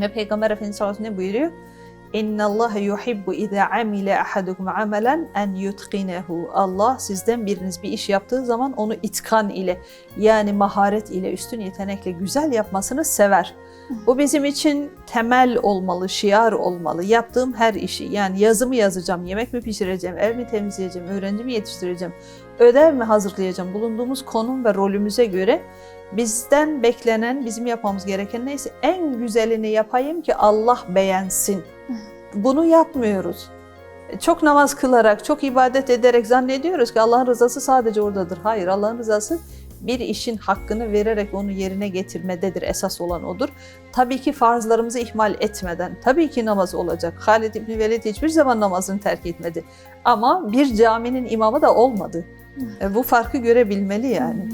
Ve Peygamber Efendimiz sallallahu aleyhi ve sellem buyuruyor? İnna Allah yuhibbu iza amile ahadukum amelen en yutqinehu. Allah sizden biriniz bir iş yaptığı zaman onu itkan ile yani maharet ile üstün yetenekle güzel yapmasını sever. Bu bizim için temel olmalı, şiar olmalı. Yaptığım her işi yani yazımı yazacağım, yemek mi pişireceğim, ev mi temizleyeceğim, öğrenci mi yetiştireceğim, ödev mi hazırlayacağım bulunduğumuz konum ve rolümüze göre bizden beklenen, bizim yapmamız gereken neyse en güzelini yapayım ki Allah beğensin. Bunu yapmıyoruz. Çok namaz kılarak, çok ibadet ederek zannediyoruz ki Allah'ın rızası sadece oradadır. Hayır, Allah'ın rızası bir işin hakkını vererek onu yerine getirmededir. Esas olan odur. Tabii ki farzlarımızı ihmal etmeden, tabii ki namaz olacak. Halid İbni Velid hiçbir zaman namazını terk etmedi. Ama bir caminin imamı da olmadı. E, Bu farkı görebilmeli yani.